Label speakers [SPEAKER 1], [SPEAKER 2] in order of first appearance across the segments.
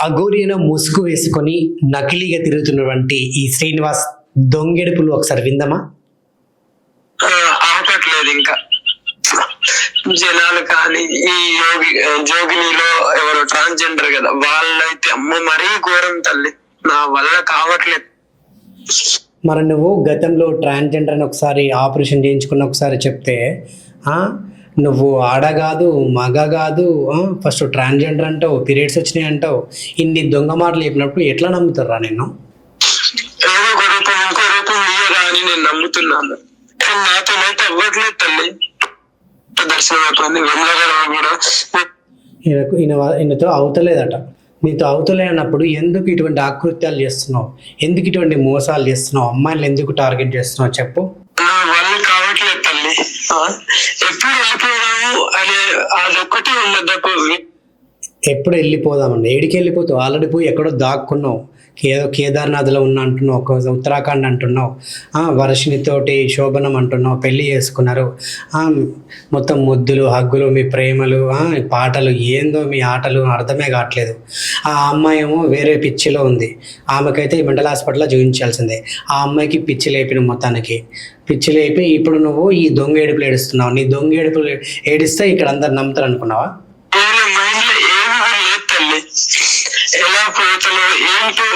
[SPEAKER 1] అఘోరియన ముసుగు వేసుకొని నకిలీగా తిరుగుతున్నటువంటి ఈ శ్రీనివాస్ దొంగెడుపులు ఒకసారి విందమా?
[SPEAKER 2] ఆపట్లేదు ఇంకా. జనాలు కానీ ఈ యోగి జోగినిలో ఎవరు ట్రాన్స్జెండర్ కదా వాళ్ళైతే అమ్మ మరీ ఘోరం తల్లి. నా వల్ల కావట్లేదు.
[SPEAKER 1] మరి నువ్వు గతంలో ట్రాన్స్జెండర్ అని ఒకసారి ఆపరేషన్ చేయించుకున్న ఒకసారి చెప్తే ఆ, నువ్వు ఆడ కాదు మగ కాదు ఫస్ట్ ట్రాన్స్జెండర్ అంటావు పీరియడ్స్ వచ్చినాయి అంటావు. ఇన్ని దొంగ మాటలు చెప్పినప్పుడు ఎట్లా నమ్ముతారా నేను
[SPEAKER 2] ఏదో ఒక రూపం ఇంకో రూపం ఇయ్యరా అని నేను నమ్ముతున్నాను. కానీ నాతోనైతే అవ్వట్లేదు తల్లి. దర్శనం అయిపోయింది. వెళ్ళగలవా కూడా.
[SPEAKER 1] ఈయనకు ఈయన వా- ఈయనతో అవుతలేదట. నీతో అవుతలేనప్పుడు ఎందుకు ఇటువంటి ఆకృత్యాలు చేస్తున్నావు? ఎందుకు ఇటువంటి మోసాలు చేస్తున్నావు? అమ్మాయిలు ఎందుకు టార్గెట్ చేస్తున్నావు? చెప్పు
[SPEAKER 2] వల్ల కావట్లేదు తల్లి ఆ? ఎప్పుడు వెళ్ళిపోదాము అనే అదొక్కటి ఒక్కటే తప్ప
[SPEAKER 1] ఎప్పుడు వెళ్ళిపోదామండి. ఏడికి వెళ్ళిపోతావు ఆల్రెడీ పోయి ఎక్కడో దాక్కున్నావు. ఏదో కేదార్నాథ్లో ఉన్న అంటున్నావు ఒక ఉత్తరాఖండ్ అంటున్నావు వర్షినితోటి శోభనం అంటున్నావు పెళ్ళి చేసుకున్నారు మొత్తం ముద్దులు హగ్గులు మీ ప్రేమలు పాటలు ఏందో మీ ఆటలు అర్థమే కావట్లేదు. ఆ అమ్మాయి ఏమో వేరే పిచ్చిలో ఉంది. ఆమెకైతే మెంటల్ హాస్పిటల్లో చూపించాల్సిందే ఆ అమ్మాయికి పిచ్చి లేపిన మొత్తానికి. పిచ్చి లేపి ఇప్పుడు నువ్వు ఈ దొంగ ఏడుపులు ఏడుస్తున్నావు. నీ దొంగ ఏడుపులు ఏడిస్తే ఇక్కడ అందరు నమ్ముతారు అనుకున్నావా
[SPEAKER 2] వేరే మైండ్లో ఏమి కూడా లేదు తల్లి ఎలా ఏంటో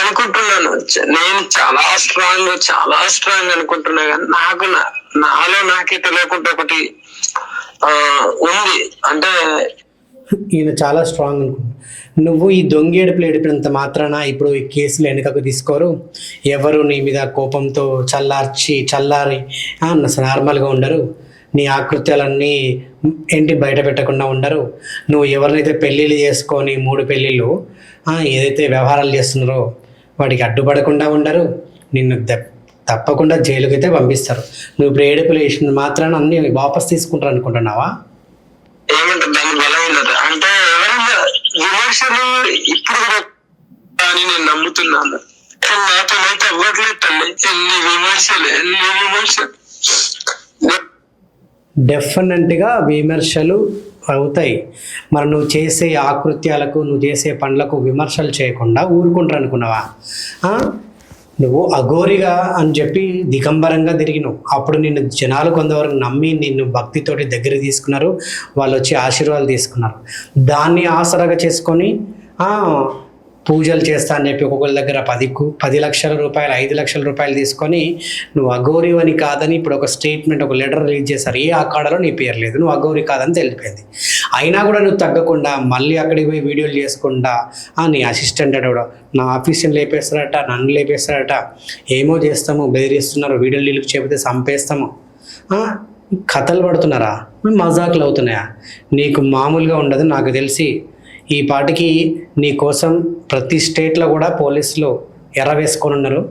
[SPEAKER 2] అనుకుంటున్నాను. నేను చాలా స్ట్రాంగ్ చాలా స్ట్రాంగ్ అనుకుంటున్నా కానీ నాకు నాలో నాకే తెలియకుండా ఒకటి ఆ ఉంది. అంటే
[SPEAKER 1] ఈయన చాలా స్ట్రాంగ్ అనుకుంటున్నాను నువ్వు ఈ దొంగ ఏడిపినంత మాత్రాన ఇప్పుడు ఈ కేసులు వెనుకకు తీసుకోరు. ఎవరు నీ మీద కోపంతో చల్లార్చి చల్లారి ఆ, నార్మల్గా ఉండరు. నీ ఆకృత్యాలన్నీ ఏంటి బయట పెట్టకుండా ఉండరు. నువ్వు ఎవరినైతే పెళ్ళిళ్ళు చేసుకొని మూడు పెళ్ళిళ్ళు ఏదైతే వ్యవహారాలు చేస్తున్నారో వాటికి అడ్డుపడకుండా ఉండరు. నిన్ను తప్పకుండా జైలుకి అయితే పంపిస్తారు. నువ్వు ఇప్పుడు ఏడుపులు వేసిన మాత్రాన అన్ని వాపస్ తీసుకుంటారు అనుకుంటున్నావా?
[SPEAKER 2] అంటే విమర్శలు ఇప్పుడు అని నేను నమ్ముతున్నాను. కానీ అవ్వట్లేదు తల్లి. ఎన్ని విమర్శలు ఎన్ని విమర్శలు.
[SPEAKER 1] డెఫినెట్గా విమర్శలు అవుతాయి. మరి నువ్వు చేసే ఆకృత్యాలకు నువ్వు చేసే పనులకు విమర్శలు చేయకుండా ఊరుకుంటారు అనుకున్నావా? నువ్వు అఘోరిగా అని చెప్పి దిగంబరంగా తిరిగినావు. అప్పుడు నిన్ను జనాలు కొంతవరకు నమ్మి నిన్ను భక్తితోటి దగ్గర తీసుకున్నారు. వాళ్ళు వచ్చి ఆశీర్వాదాలు తీసుకున్నారు. దాన్ని ఆసరాగా చేసుకొని పూజలు చేస్తా అని చెప్పి ఒక్కొక్కరి దగ్గర పది పది లక్షల రూపాయలు ఐదు లక్షల రూపాయలు తీసుకొని నువ్వు అఘోరి అని కాదని ఇప్పుడు ఒక స్టేట్మెంట్ ఒక లెటర్ రిలీజ్ చేశారు. ఏ అఖాడాలో నీ పేరు లేదు. నువ్వు అఘోరి కాదని తెలిపింది. అయినా కూడా నువ్వు తగ్గకుండా మళ్ళీ అక్కడికి పోయి వీడియోలు చేసుకుండా నీ అసిస్టెంట్ కూడా నా ఆఫీస్ని లేపేస్తారట నన్ను లేపేస్తారట. ఏమో చేస్తాము బెదిరిస్తున్నారు. వీడియోలు లీలకు చేపితే చంపేస్తాము. కథలు పడుతున్నారా? మజాకులు అవుతున్నాయా? నీకు మామూలుగా ఉండదు నాకు తెలిసి. ఈ పాటికి నీ కోసం ప్రతి స్టేట్లో కూడా పోలీసులు ఎర్ర వేసుకొని ఉన్నారు.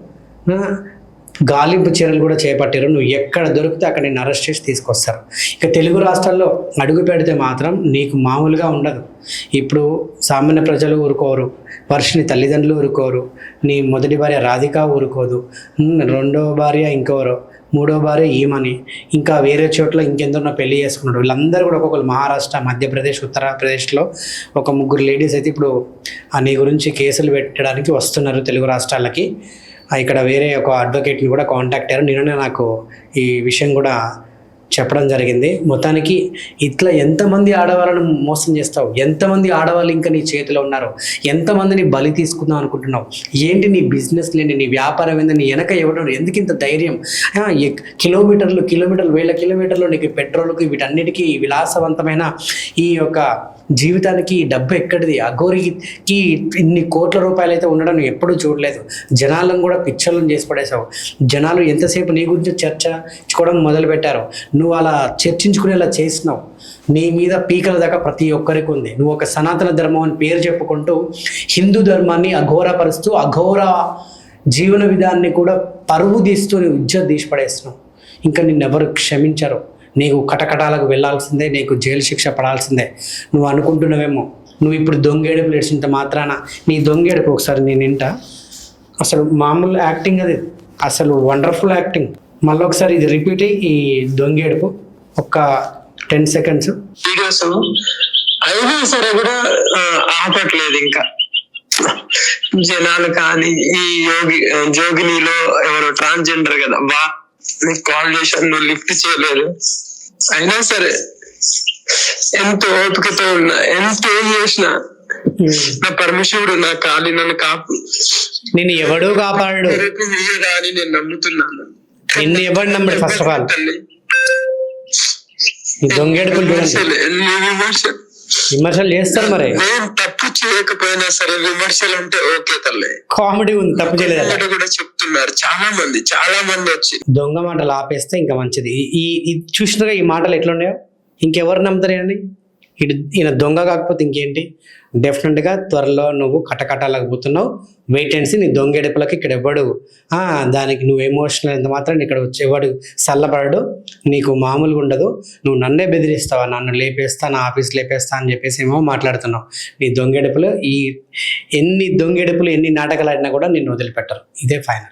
[SPEAKER 1] గాలింపు చర్యలు కూడా చేపట్టారు. నువ్వు ఎక్కడ దొరికితే అక్కడ నేను అరెస్ట్ చేసి తీసుకొస్తారు. ఇక తెలుగు రాష్ట్రాల్లో అడుగు పెడితే మాత్రం నీకు మామూలుగా ఉండదు. ఇప్పుడు సామాన్య ప్రజలు ఊరుకోరు. వర్షిని తల్లిదండ్రులు ఊరుకోరు. నీ మొదటి భార్య రాధిక ఊరుకోదు. రెండో భార్య ఇంకోరు. మూడో భార్య ఈమని. ఇంకా వేరే చోట్ల ఇంకెందరో పెళ్ళి చేసుకున్నాడు. వీళ్ళందరూ కూడా ఒక్కొక్కరు మహారాష్ట్ర మధ్యప్రదేశ్ ఉత్తరప్రదేశ్లో ఒక ముగ్గురు లేడీస్ అయితే ఇప్పుడు ఆ నీ గురించి కేసులు పెట్టడానికి వస్తున్నారు తెలుగు రాష్ట్రాలకి. ఇక్కడ వేరే ఒక అడ్వకేట్ని కూడా కాంటాక్ట్ అయ్యారు. నిన్ననే నాకు ఈ విషయం కూడా చెప్పడం జరిగింది. మొత్తానికి ఇట్లా ఎంతమంది ఆడవాళ్ళను మోసం చేస్తావు? ఎంతమంది ఆడవాళ్ళు ఇంకా నీ చేతిలో ఉన్నారు? ఎంతమందిని బలి తీసుకుందాం అనుకుంటున్నావు? ఏంటి నీ బిజినెస్ లేని నీ వ్యాపారం ఏంది? నీ వెనక ఇవ్వడం ఎందుకు ఇంత ధైర్యం? కిలోమీటర్లు కిలోమీటర్లు వేల కిలోమీటర్లు నీకు పెట్రోల్కి వీటన్నిటికీ విలాసవంతమైన ఈ యొక్క జీవితానికి ఈ డబ్బు ఎక్కడిది? అఘోరికి ఇన్ని కోట్ల రూపాయలు అయితే ఉండడం నువ్వు ఎప్పుడూ చూడలేదు. జనాలను కూడా పిచ్చర్లను చేసి పడేసావు జనాలు ఎంతసేపు నీ గురించి చర్చించుకోవడం మొదలుపెట్టారు. నువ్వు అలా చర్చించుకునేలా చేసినావు. నీ మీద పీకల దాకా ప్రతి ఒక్కరికి ఉంది. నువ్వు ఒక సనాతన ధర్మం అని పేరు చెప్పుకుంటూ హిందూ ధర్మాన్ని అఘోరపరుస్తూ అఘోర జీవన విధాన్ని కూడా పరువు తీస్తూ నువ్వు ఇజ్జత్ తీసి పడేస్తున్నావు ఇంకా నిన్నెవరు క్షమించరు. నీకు కటకటాలకు వెళ్ళాల్సిందే నీకు జైలు శిక్ష పడాల్సిందే. నువ్వు అనుకుంటున్నావేమో. నువ్వు ఇప్పుడు దొంగేడుపులు ఏడ్చినంత మాత్రాన నీ దొంగేడుపు ఒకసారి నేను వింటా. అసలు మామూలు యాక్టింగ్ అది. అసలు వండర్ఫుల్ యాక్టింగ్ మళ్ళీ ఒకసారి ఇది రిపీట్ అయ్యి ఈ దొంగేడుపు ఒక టెన్ సెకండ్స్
[SPEAKER 2] వీడియోస్ అయినా సరే కూడా ఆ, ఇంకా. జనాలు కానీ ఈ యోగి జోగినిలో ఎవరో ట్రాన్స్జెండర్ కదా వా నీకు కాల్ చేశాను నువ్వు లిఫ్ట్ చేయలేదు. అయినా సరే ఎంతో ఓపికతో ఉన్నా ఎంతో చేసిన నా పరమశివుడు నా కాలి నన్ను కాపు.
[SPEAKER 1] నేను ఎవడూ కాపాడు
[SPEAKER 2] నేను నమ్ముతున్నాను.
[SPEAKER 1] నిన్ను ఎవడు నమ్మడు ఫస్ట్ ఆఫ్ ఆల్. ఈ చూడండి.
[SPEAKER 2] విమర్శలు,
[SPEAKER 1] చేస్తారు మరి.
[SPEAKER 2] నేను తప్పు చేయకపోయినా సరే విమర్శలు అంటే ఓకే తల్లి.
[SPEAKER 1] కామెడీ ఉంది తప్పు చేయలేదు
[SPEAKER 2] కూడా చెప్తున్నారు. చాలా మంది చాలా మంది వచ్చి.
[SPEAKER 1] దొంగ మాటలు ఆపేస్తే ఇంకా మంచిది. ఈ- చూసినాగా ఈ మాటలు ఎట్లున్నాయో? ఇంకెవరు నమ్ముతారు అండి ఇటు ఈయన దొంగ కాకపోతే ఇంకేంటి? డెఫినెట్గా త్వరలో నువ్వు కటకటాలకపోతున్నావు. వెయిట్ అండ్ సీ నీ దొంగడుపులకి ఇక్కడ ఇవ్వడు దానికి నువ్వు ఎమోషనల్ ఎంత మాత్రం ఇక్కడ వచ్చేవాడు చల్లబడడు నీకు మామూలుగా ఉండదు. నువ్వు నన్నే బెదిరిస్తావా? నన్ను లేపేస్తా నా ఆఫీస్ లేపేస్తా అని చెప్పేసి ఏమో మాట్లాడుతున్నావు. నీ దొంగెడుపులు ఈ ఎన్ని దొంగెడుపులు ఎన్ని నాటకాలు ఆడినా కూడా నిన్ను వదిలిపెట్టరు. ఇదే ఫైనల్